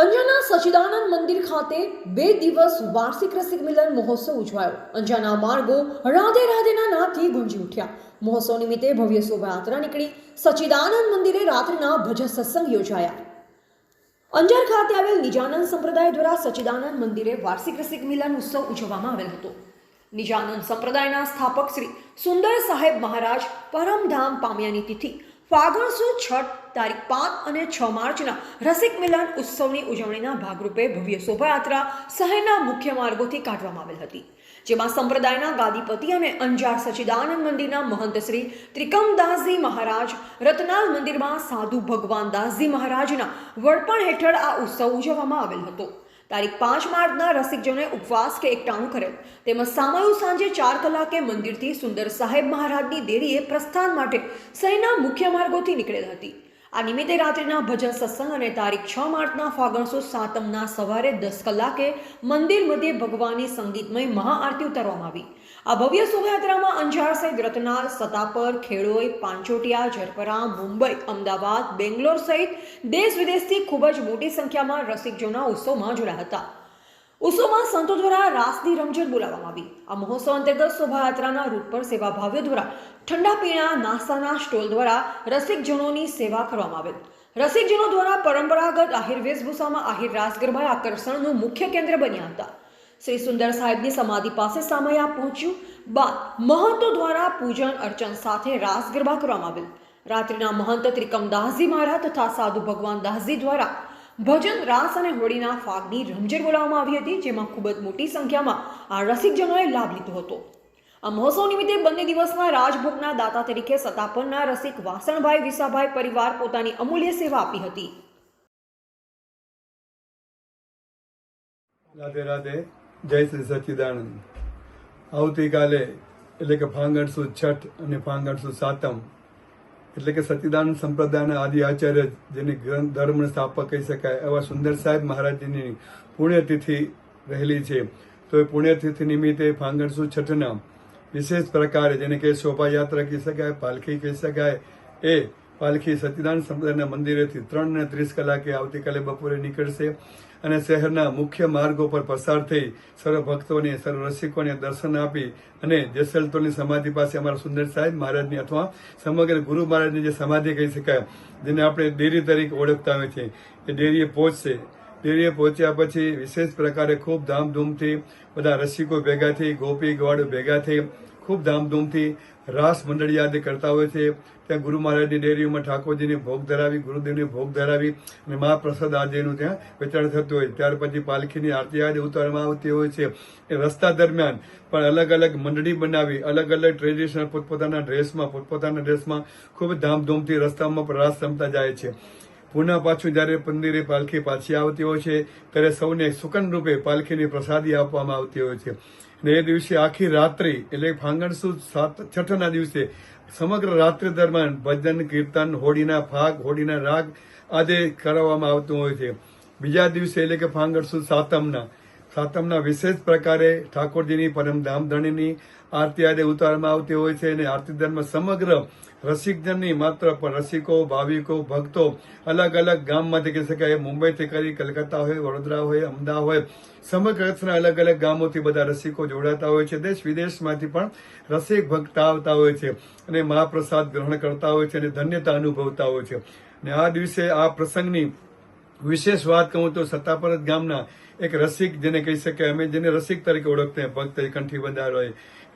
અંજાના સચિદાનંદ મંદિર ખાતે બે દિવસ વાર્ષિક રસિક મિલન મહોત્સવ ઉજવાયો. અંજાના માર્ગો રાધે રાધેના નાદથી ગુંજી ઉઠ્યા. મહોત્સવ નિમિત્તે ભવ્ય શોભાયાત્રા નીકળી સચિદાનંદ મંદિરે રાત્રિના ભજન સત્સંગ યોજાયા. અંજાર ખાતે આવેલ નિજાનંદ સંપ્રદાય દ્વારા સચિદાનંદ મંદિરે વાર્ષિક રસિક મિલન ઉત્સવ ઉજવવામાં આવેલ હતો. નિજાનંદ સંપ્રદાયના સ્થાપક શ્રી સુંદર સાહેબ મહારાજ પરમધામ પામ્યાની તિથિ ફાગણ સુદ છઠ તારીખ પાંચ અને છ માર્ચના રસિક મિલન ઉત્સવની ઉજવણીના ભાગરૂપે ભવ્ય શોભાયાત્રા શહેરના મુખ્ય માર્ગોથી કાઢવામાં આવેલ હતી, જેમાં સંપ્રદાયના ગાદીપતિ અને અંજાર સચિદાનંદ મંદિરના મહંત શ્રી ત્રિકમદાસજી મહારાજ, રતનાલ મંદિરમાં સાધુ ભગવાન દાસજી મહારાજના વડપણ હેઠળ આ ઉત્સવ ઉજવવામાં આવેલ હતો. તારીખ પાંચ માર્ચના રસિકજનોએ ઉપવાસ કે એકટાણું કરેલ તેમજ સામાયુ સાંજે ચાર કલાકે મંદિરથી સુંદર સાહેબ મહારાજની દેરીએ પ્રસ્થાન માટે શહેરના મુખ્ય માર્ગોથી નીકળેલ હતી. આ નિમિત્તે રાત્રિના ભજન સત્સંગ અને તારીખ છ માર્ચના ફાગણસો સાતમના સવારે દસ કલાકે મંદિર મધ્યે ભગવાનની સંગીતમય મહાઆરતી ઉતારવામાં આવી. આ ભવ્ય શોભાયાત્રામાં અંજાર સહિત રતનાલ, સતાપર, ખેડોઈ, પાંચોટિયા જરપરા મુંબઈ, અમદાવાદ, બેંગ્લોર સહિત દેશ વિદેશથી ખૂબ જ મોટી સંખ્યામાં રસિકજોના ઉત્સવમાં જોડાયા હતા. ઉત્સવમાં સંતો દ્વારા રાસની રમઝટ બોલાવવામાં આવી. આ મહોત્સવ અંતર્ગત શોભાયાત્રાના રૂટ પર સેવા ભાવ્યો દ્વારા ઠંડા પીણા, નાસ્તાના સ્ટોલ દ્વારા રસિકજનોની સેવા કરવામાં આવેલ. રસિકજનો દ્વારા પરંપરાગત આહિર વેશભૂષામાં આહિર રાસ ગરબા આકર્ષણનું મુખ્ય કેન્દ્ર બન્યા હતા. શ્રી સુંદર સાહેબની સમાધિ પાસે સામયા પહોંચ્યું બાદ મહંતો દ્વારા પૂજન અર્ચન સાથે રાસ ગરબા કરવામાં આવેલ. રાત્રિના મહંત ત્રિકમદાસજી મહારાજ તથા સાધુ ભગવાન દાસજી દ્વારા ભજન, રાસ અને હોળીના ફાગની રમઝટ બોલાવવામાં આવી હતી, જેમાં ખૂબ જ મોટી સંખ્યામાં આ રસિકજનોએ લાભ લીધો હતો. આ મહોત્સવ નિમિત્તે બંને દિવસમાં રાજભોગના દાતા તરીકે સતાપરના રસિક વાસણભાઈ, વિસાભાઈ પરિવાર પોતાની અમૂલ્ય સેવા આપી હતી. રાધે રાધે, જય શ્રી સચ્ચિદાનંદ આવતીકાલે એટલે કે ફાંગણ છઠ અને ફાંગણ સાતમ એટલે કે સચ્ચિદાનંદ સંપ્રદાયના આદિ આચાર્ય જેને ગ્રંથ, ધર્મ સ્થાપક કહી શકાય એવા સુંદર સાહેબ મહારાજજીની પુણ્યતિથિ રહેલી છે. તો એ પુણ્યતિથિ નિમિત્તે ફાંગણસુ છઠના વિશેષ પ્રકારે જેને કે શોભાયાત્રા કહી શકાય, પાલખી કહી શકાય, એ પાલખી સતીદાન સંપ્રદાયના મંદિરેથી ત્રણ ને ત્રીસ કલાકે આવતીકાલે બપોરે નીકળશે અને શહેરના મુખ્ય માર્ગો પર પસાર થઈ સર્વ ભક્તોને, સર્વ રસિકોને દર્શન આપી અને જેસલતોરની સમાધિ પાસે અમારા સુંદર સાહેબ મહારાજની અથવા સમગ્ર ગુરુ મહારાજની જે સમાધિ કહી શકાય, જેને આપણે ડેરી તરીકે ઓળખતા હોય છે એ ડેરીએ પહોંચશે. ડેરીએ પહોંચ્યા પછી વિશેષ પ્રકારે ખૂબ ધામધૂમથી બધા રસિકો ભેગા થઈ, ગોપી ગવાડો ભેગા થઈ ખૂબ ધામધૂમથી રાસ મંડળિયાદ કરતા હોય છે. ત્યાં ગુરુ મહારાજની ડેરીઓમાં ઠાકોરજીને ભોગ ધરાવી, ગુરુદેવને ભોગ ધરાવી અને મહાપ્રસાદ આજેનું ત્યાં વેચાણ થતું હોય. ત્યાર પછી પાલખીની આરતી આજે ઉતારવામાં આવતી હોય છે. એ રસ્તા દરમિયાન પણ અલગ અલગ મંડળી બનાવી, અલગ અલગ ટ્રેડિશનલ પોતપોતાના ડ્રેસમાં પોતપોતાના ડ્રેસમાં ખૂબ ધામધૂમથી રસ્તામાં પણ રાસ રમતા જાય છે. પુનઃ પાછું જ્યારે પંદિરે પાલખી પાછી આવતી હોય છે, ત્યારે સૌને સુકન રૂપે પાલખીની પ્રસાદી આપવામાં આવતી હોય છે. ને એ દિવસે આખી રાત્રિ, એટલે ફાંગણ સુદ સાત છઠ્ઠના દિવસે સમગ્ર રાત્રિ દરમિયાન ભજન, કીર્તન, હોળીના ફાગ હોળીના રાગ આદિ કરાવવામાં આવતું હોય છે. બીજા દિવસે એટલે કે ફાંગણ સુદ સાતમના સાતમના વિશેષ પ્રકારે ઠાકોરજીની પરમ ધામધણીની આરતી આજે ઉતારવામાં આવતી હોય છે અને આરતી દરમિયાન સમગ્ર રસિકજનની માત્ર પણ રસિકો, ભાવિકો, ભક્તો અલગ અલગ ગામમાંથી કહી શકાય, મુંબઈથી કરી, કલકત્તા હોય, વડોદરા હોય, અમદાવાદ હોય, સમગ્ર કચ્છના અલગ અલગ ગામોથી બધા રસિકો જોડાતા હોય છે. દેશ વિદેશમાંથી પણ રસિક ભક્ત આવતા હોય છે અને મહાપ્રસાદ ગ્રહણ કરતા હોય છે અને ધન્યતા અનુભવતા હોય છે. અને આ દિવસે આ પ્રસંગની વિશેષ વાત કહું તો સત્તાપરત ગામના એક રસિક જેને કહી શકાય, અમે જેને રસિક તરીકે ઓળખતા હોય ભક્ત કંઠી બંધારો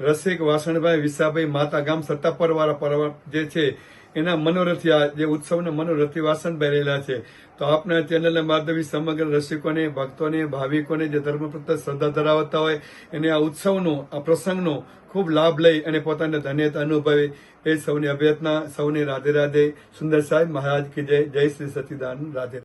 રસિક વાસણભાઈ વિસાભાઈ માતા ગામ સત્તાપર વાળા પરવાર જે છે, એના મનોરથિયા જે ઉત્સવના મનોરથી વાસણભાઈ રહેલા છે. તો આપના ચેનલના માધ્યમથી સમગ્ર રસિકોને, ભક્તોને, ભાવિકોને જે ધર્મ પ્રત્યે શ્રદ્ધા ધરાવતા હોય, એને આ ઉત્સવનો, આ પ્રસંગનો ખૂબ લાભ લઈ અને પોતાને ધન્યતા અનુભવે. એ સૌની અભ્યર્થના, સૌને રાધે રાધે. સુંદર સાહેબ મહારાજ કી જય જય શ્રી સચિદાન રાધે.